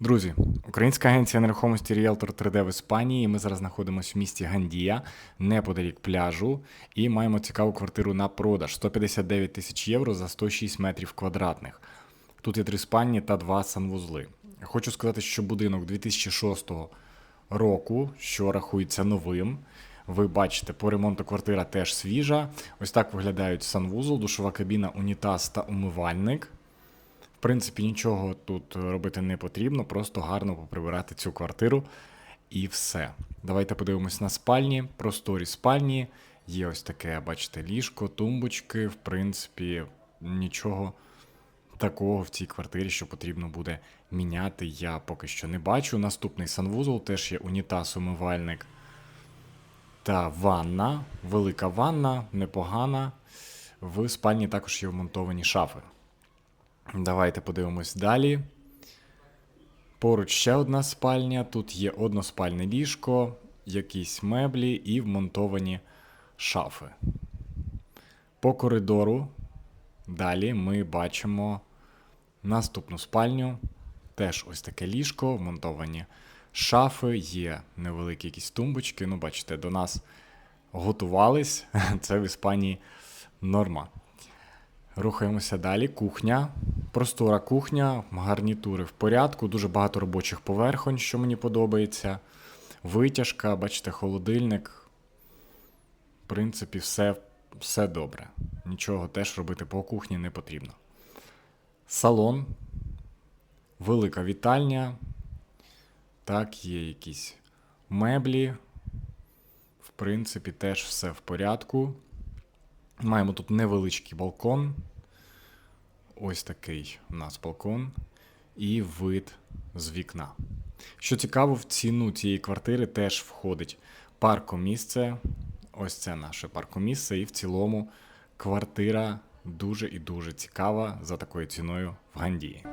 Друзі, українська агенція нерухомості Realtor 3D в Іспанії. Ми зараз знаходимося в місті Гандія, неподалік пляжу, і маємо цікаву квартиру на продаж 159 тисяч євро за 106 метрів квадратних. Тут є три спальні та два санвузли. Хочу сказати, що будинок 2006 року, що рахується новим. Ви бачите, по ремонту квартира теж свіжа. Ось так виглядають санвузол, душова кабіна, унітаз та умивальник. В принципі, нічого тут робити не потрібно, просто гарно поприбирати цю квартиру і все. Давайте подивимось на спальні. Просторі спальні. Є ось таке, бачите, ліжко, тумбочки. В принципі, нічого такого в цій квартирі, що потрібно буде міняти, я поки що не бачу. Наступний санвузол теж є унітаз, умивальник та ванна. Велика ванна, непогана. В спальні також є вмонтовані шафи. Давайте подивимось далі. Поруч ще одна спальня. Тут є односпальне ліжко, якісь меблі і вмонтовані шафи. По коридору далі ми бачимо наступну спальню. Теж ось таке ліжко, вмонтовані шафи, є невеликі якісь тумбочки. Ну, бачите, до нас готувались. Це в Іспанії норма. Рухаємося далі. Кухня. Простора кухня, гарнітури в порядку, дуже багато робочих поверхонь, що мені подобається. Витяжка, бачите, холодильник. В принципі, все, все добре. Нічого теж робити по кухні не потрібно. Салон, велика вітальня. Так, є якісь меблі. В принципі, теж все в порядку. Маємо тут невеличкий балкон. Ось такий у нас балкон і вид з вікна. Що цікаво, в ціну цієї квартири теж входить паркомісце. Ось це наше паркомісце, і в цілому квартира дуже і дуже цікава за такою ціною в Гандії.